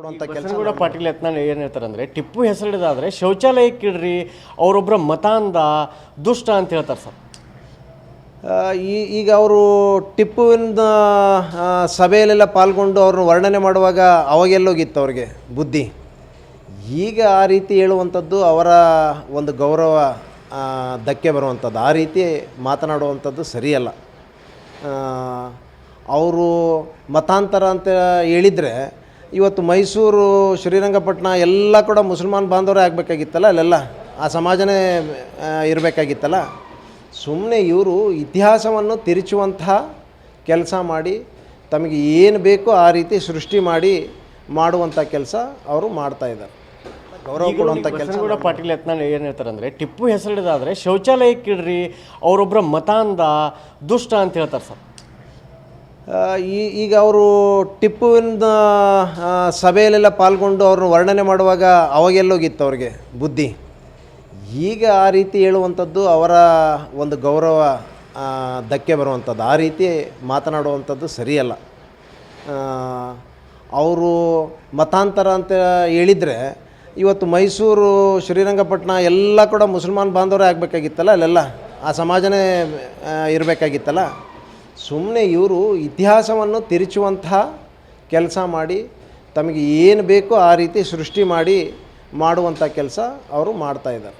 ಕೊಡುವಂಥ ಕೆಲಸ ಕೂಡ ಪಾಟೀಲ್ ಯತ್ನಾಳ್ ಏನು ಹೇಳ್ತಾರೆ ಅಂದರೆ ಟಿಪ್ಪು ಹೆಸರಿಡೋದಾದ್ರೆ ಶೌಚಾಲಯಕ್ಕೆ ಇಡ್ರಿ ಅವರೊಬ್ಬರ ಮತಾಂಧ ದುಷ್ಟ ಅಂತ ಹೇಳ್ತಾರೆ ಸರ್. ಈ ಈಗ ಅವರು ಟಿಪ್ಪುವಿನ ಸಭೆಯಲ್ಲೆಲ್ಲ ಪಾಲ್ಗೊಂಡು ಅವ್ರನ್ನ ವರ್ಣನೆ ಮಾಡುವಾಗ ಅವಾಗೆಲ್ಲೋಗಿತ್ತು ಅವ್ರಿಗೆ ಬುದ್ಧಿ. ಈಗ ಆ ರೀತಿ ಹೇಳುವಂಥದ್ದು ಅವರ ಒಂದು ಗೌರವ ಧಕ್ಕೆ ಬರುವಂಥದ್ದು. ಆ ರೀತಿ ಮಾತನಾಡುವಂಥದ್ದು ಸರಿಯಲ್ಲ. ಅವರು ಮತಾಂತರ ಅಂತ ಹೇಳಿದರೆ ಇವತ್ತು ಮೈಸೂರು ಶ್ರೀರಂಗಪಟ್ಟಣ ಎಲ್ಲ ಕೂಡ ಮುಸಲ್ಮಾನ್ ಬಾಂಧವರೇ ಆಗಬೇಕಾಗಿತ್ತಲ್ಲ ಅಲ್ಲೆಲ್ಲ? ಆ ಸಮಾಜನೇ ಇರಬೇಕಾಗಿತ್ತಲ್ಲ? ಸುಮ್ಮನೆ ಇವರು ಇತಿಹಾಸವನ್ನು ತಿರುಚುವಂತಹ ಕೆಲಸ ಮಾಡಿ ತಮಗೆ ಏನು ಬೇಕೋ ಆ ರೀತಿ ಸೃಷ್ಟಿ ಮಾಡಿ ಮಾಡುವಂಥ ಕೆಲಸ ಅವರು ಮಾಡ್ತಾ ಇದ್ದಾರೆ. ಗೌರವ ಕೊಡುವಂಥ ಕೆಲಸ ಕೂಡ ಪಾಟೀಲ್ ಯತ್ನ ಏನು ಹೇಳ್ತಾರೆ ಅಂದರೆ ಟಿಪ್ಪು ಹೆಸರಿಡೋದಾದರೆ ಶೌಚಾಲಯಕ್ಕೆ ಇಡ್ರಿ ಅವರೊಬ್ಬರ ಮತಾಂಧ ದುಷ್ಟ ಅಂತ ಹೇಳ್ತಾರೆ ಸರ್. ಈ, ಈಗ ಅವರು ಟಿಪ್ಪುವಿನ ಸಭೆಯಲ್ಲೆಲ್ಲ ಪಾಲ್ಗೊಂಡು ಅವ್ರನ್ನ ವರ್ಣನೆ ಮಾಡುವಾಗ ಅವಾಗೆಲ್ಲೋಗಿತ್ತು ಅವ್ರಿಗೆ ಬುದ್ಧಿ. ಈಗ ಆ ರೀತಿ ಹೇಳುವಂಥದ್ದು ಅವರ ಒಂದು ಗೌರವ ಧಕ್ಕೆ ಬರುವಂಥದ್ದು. ಆ ರೀತಿ ಮಾತನಾಡುವಂಥದ್ದು ಸರಿಯಲ್ಲ. ಅವರು ಮತಾಂತರ ಅಂತ ಹೇಳಿದರೆ, ಇವತ್ತು ಮೈಸೂರು, ಶ್ರೀರಂಗಪಟ್ಟಣ ಎಲ್ಲ ಕೂಡ ಮುಸಲ್ಮಾನ್ ಬಾಂಧವರೇ ಆಗಬೇಕಾಗಿತ್ತಲ್ಲ ಅಲ್ಲೆಲ್ಲ? ಆ ಸಮಾಜನೇ ಇರಬೇಕಾಗಿತ್ತಲ್ಲ? ಸುಮ್ಮನೆ ಇವರು ಇತಿಹಾಸವನ್ನು ತಿರುಚುವಂತಹ ಕೆಲಸ ಮಾಡಿ, ತಮಗೆ ಏನು ಬೇಕೋ ಆ ರೀತಿ ಸೃಷ್ಟಿ ಮಾಡಿ ಮಾಡುವಂಥ ಕೆಲಸ ಅವರು ಮಾಡ್ತಾ ಇದ್ದಾರೆ.